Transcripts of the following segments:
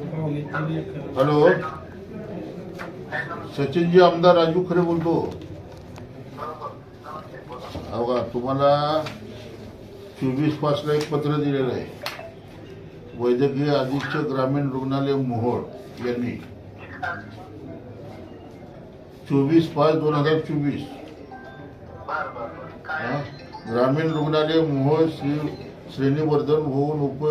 Hello. सचिनजी आमदार राजू खरे बोलतो. हो का तुम्हाला चोवीस पाचला एक पत्र दिलेलं आहे. वैद्यकीय अधीक्षक ग्रामीण रुग्णालय मोहोळ यांनी. चोवीस पाच दोन हजार चोवीस. ग्रामीण रुग्णालय मोहोळ श्री श्रेणीवर्धन होऊन उप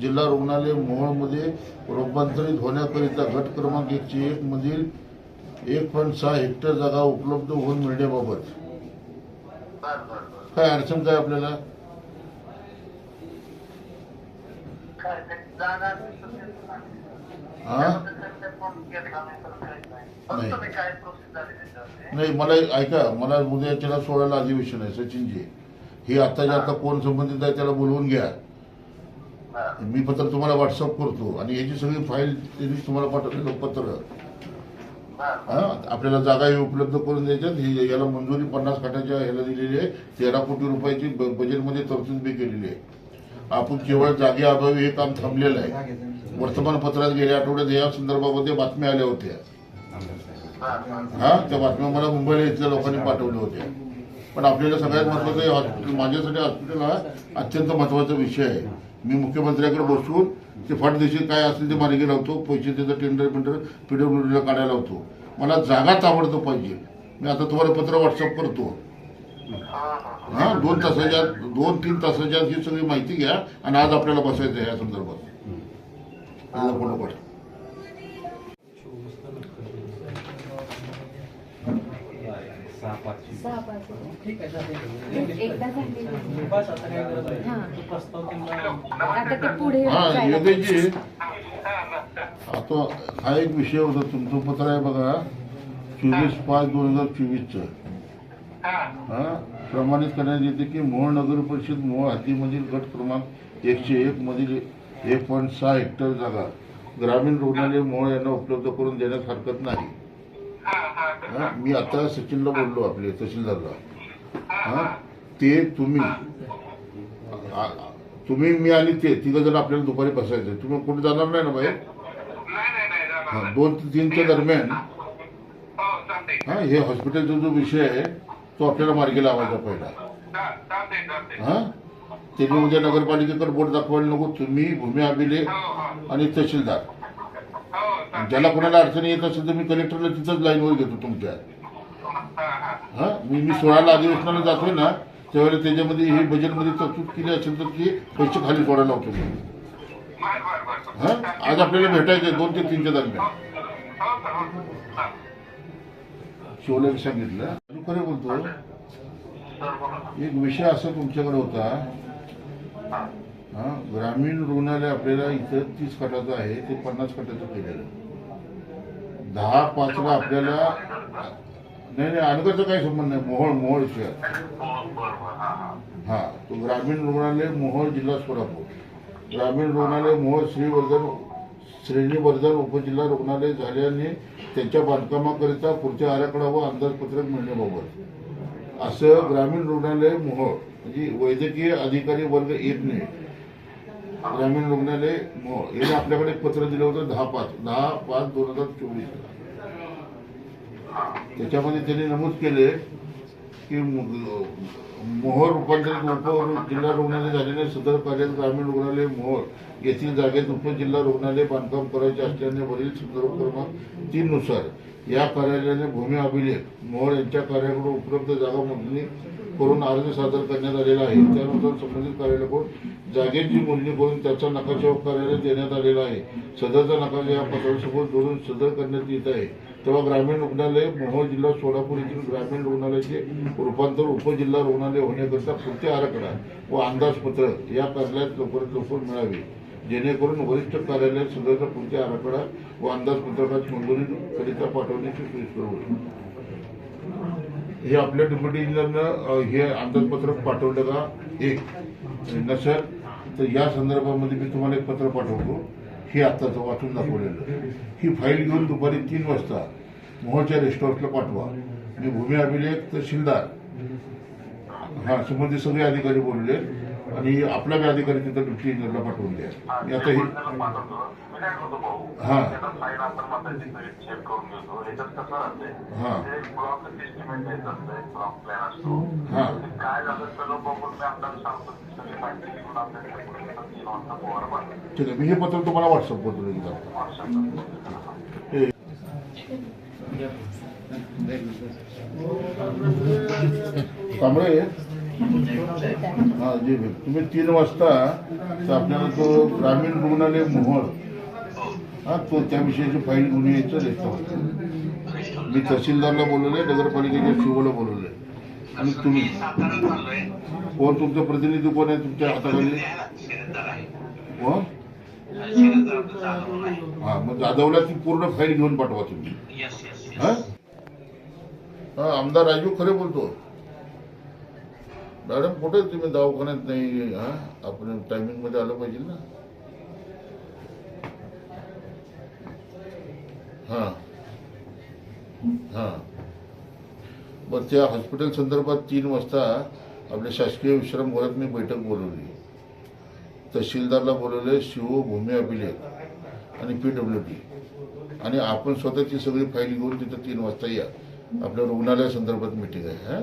जिल्हा रुग्णालय मोहोळमध्ये रूपांतरित होण्याकरिता गट क्रमांक एकशे एक मधील एक पॉईंट सहा हेक्टर जागा उपलब्ध होऊन मिळण्याबाबत. काय अडचण काय आपल्याला? नाही. मला ऐका मला उद्याच्याला सोडायला अधिवेशन आहे सचिनजी. हे आत्ताच्या आता कोण संबंधित आहे त्याला बोलवून घ्या. मी पत्र तुम्हाला व्हॉट्सअप करतो. आणि याची सगळी फाईल त्यांनी तुम्हाला पाठवलेलं पत्र हा. आपल्याला जागा ही उपलब्ध करून द्यायच्यात. ही याला मंजुरी पन्नास खाटाच्या ह्याला दिलेली आहे. तेरा कोटी रुपयाची बजेटमध्ये तरतूद बी केलेली आहे. आपण केवळ जागे अभावी हे काम थांबलेलं आहे. वर्तमानपत्रात गेल्या आठवड्यात या संदर्भामध्ये बातम्या आल्या होत्या. हा. त्या बातम्या मला मुंबईला इथल्या लोकांनी पाठवल्या होत्या. पण आपल्याला सगळ्यात महत्वाचं हॉस्पिटल माझ्यासाठी हॉस्पिटल हा अत्यंत महत्त्वाचा विषय आहे. मी मुख्यमंत्र्याकडे बसून ते फंडदेशीर काय असेल ते मार्गी लावतो पैसे त्याचं टेंडर पेंडर पीडब्ल्यूडीला काढायला लावतो. मला जागा ताबडतोब पाहिजे. मी आता तुम्हाला पत्र व्हॉट्सअप करतो. हा दोन तासाच्या दोन तीन तासाच्या ही सगळी माहिती घ्या आणि आज आपल्याला बसायचं आहे या संदर्भात. सहा पाचशे. सहा पाच ठीक आहे चालेल. एकदा झाली. बस आता काय गरज नाही. हां. तो प्रस्ताव त्यांना आता ते पुढे हा जायला योगेशजी आता हा एक विषय होता तुमचं पत्र आहे बघा चोवीस पाच दोन हजार चोवीसचं. हा? प्रमाणित करण्यात येते की मोहोळ नगर परिषद मोहोळ हद्दीमधील गट क्रमांक एकशे एक मधील एक पॉईंट सहा हेक्टर जागा. ग्रामीण रुग्णालय मोहोळ यांना उपलब्ध करून देण्यास हरकत नाही. मी आता सचिनला बोललो आपले तहसीलदारला हा ते तुम्ही. आ- आ- तुम्ही मी आणि ते तिघ जण आपल्याला दुपारी बसायचं तुम्ही कुठे जाणार नाही ना बाहेर दोन ते तीनच्या दरम्यान. हा हे हॉस्पिटलचा जो विषय आहे तो आपल्याला मार्गी लावायचा पहिला. हा? त्यांनी उद्या नगरपालिकेकडे बोट दाखवायला नको. तुम्ही भूमी अभिलेख आणि तहसीलदार. ज्याला कोणाला अडचणी येत असेल तर मी कलेक्टरला तिथंच लाईनवर घेतो तुमच्या. हा? मी मी सोळाला अधिवेशनाला जातोय ना त्यावेळेला त्याच्यामध्ये हे बजेटमध्ये तरतूद केली असेल तर ती पैसे खाली सोडायला लावतो मी. हा? आज आपल्याला भेटायचं आहे दोन ते तीनच्या दरम्यान. शिवलाने सांगितलं. खरं खरे बोलतो एक विषय असा तुमच्याकडे होता हा ग्रामीण रुग्णालय आपल्याला इथं तीस खाटाचं आहे ते पन्नास खाटाचं केलेलं आहे. दहा पाचला आपल्याला नाही नाही अनगरचा काही संबंध नाही मोहोळ मोहोळ शहर. हा तो ग्रामीण रुग्णालय मोहोळ जिल्हा सोलापूर. ग्रामीण रुग्णालय मोहोळ श्रीवर्धन श्रेणीवर्धन उपजिल्हा रुग्णालय झाल्याने त्यांच्या बांधकामाकरिता पुढच्या आराखडा व अंदाजपत्रक मिळण्याबाबत. असं ग्रामीण रुग्णालय मोहोळ म्हणजे वैद्यकीय अधिकारी वर्ग एकने ग्रामीण रुग्णालय मोहोळ याने आपल्याकडे पत्र दिलं होतं दहा पाच दहा पाच दोन हजार चोवीस त्याच्यामध्ये त्यांनी नमूद केले की मो- मोहोळ रूपांतरित उप जिल्हा रुग्णालय झालेले सदर कार्यालय ग्रामीण रुग्णालय मोहर येथील जागेत उपजिल्हा रुग्णालय बांधकाम करायचे असल्याने वरील संदर्भ क्रमांक तीननुसार या कार्यालयाने भूमी अभिलेख मोहर यांच्या कार्याकडून उपलब्ध जागा मोजणी करून अर्ज सादर करण्यात आलेला आहे. त्यानुसार संबंधित कार्यालयाकडून जागेची मोजणी करून त्याचा नकाशा कार्यालय देण्यात आलेला आहे. सदरचा नकाशा या पत्रासोबत जोडून सदर करण्यात येत आहे. तेव्हा ग्रामीण रुग्णालय मोहोळ जिल्हा सोलापूर येथील ग्रामीण रुग्णालयाचे रूपांतर उपजिल्हा रुग्णालय होण्याकरता पुढचे आराखडा व अंदाजपत्रक या कार्यालयात लवकरात लवकर मिळावे. जेणेकरून वरिष्ठ कार्यालयात सदरचा पुढचे आराखडा व अंदाजपत्रकात मंजुरीकरिता पाठवण्याची सोयीस्कर होईल. हे आपल्या डेप्युटी इंजिनियरनं हे अंदाजपत्रक पाठवलं का? एक नसेल तर या संदर्भामध्ये मी तुम्हाला एक पत्र पाठवतो. हे आत्ताचं वाचून दाखवलेलं. ही फाईल घेऊन दुपारी तीन वाजता मोहोळच्या रेस्टॉरंटला पाठवा. मी भूमी अभिलेख तहसीलदार हा संबंधित सगळे अधिकारी बोलले. आणि आपल्या बी अधिकारी तिथं ड्युटी इंजिनियरला पाठवून द्या. मी आता हे. हा. हा. हा ठीक आहे. मी हे पत्र तुम्हाला व्हॉट्सअपवर देईन हे कांबळे? हा जे तुम्ही तीन वाजता आपल्याला तो ग्रामीण रुग्णालय मोहोळ हा तो त्या विषयाची फाईल घेऊन यायचं रेस्टॉरंट मी तहसीलदारला बोलवलंय नगरपालिकेच्या शिवला बोलवलंय. आणि तुम्ही? कोण तुमचं प्रतिनिधी कोण आहे तुमच्या हाताखाली? कोण? हा मग जाधवला ती पूर्ण फाईल घेऊन पाठवा तुम्ही. हा? हा आमदार राजू खरे बोलतो. मॅडम कुठे तुम्ही दवाखान्यात नाही हा? आपण टायमिंगमध्ये आलं पाहिजे ना. हा. हा. बरं त्या हॉस्पिटल संदर्भात तीन वाजता आपल्या शासकीय विश्रामगृहात मी बैठक बोलवली. तहसीलदारला बोलवले शिव भूमी अभिलेख आणि पी डब्ल्यू डी आणि आपण स्वतःची सगळी फाईल घेऊन तिथं तीन वाजता या. आपल्या रुग्णालया संदर्भात मिटिंग आहे हा?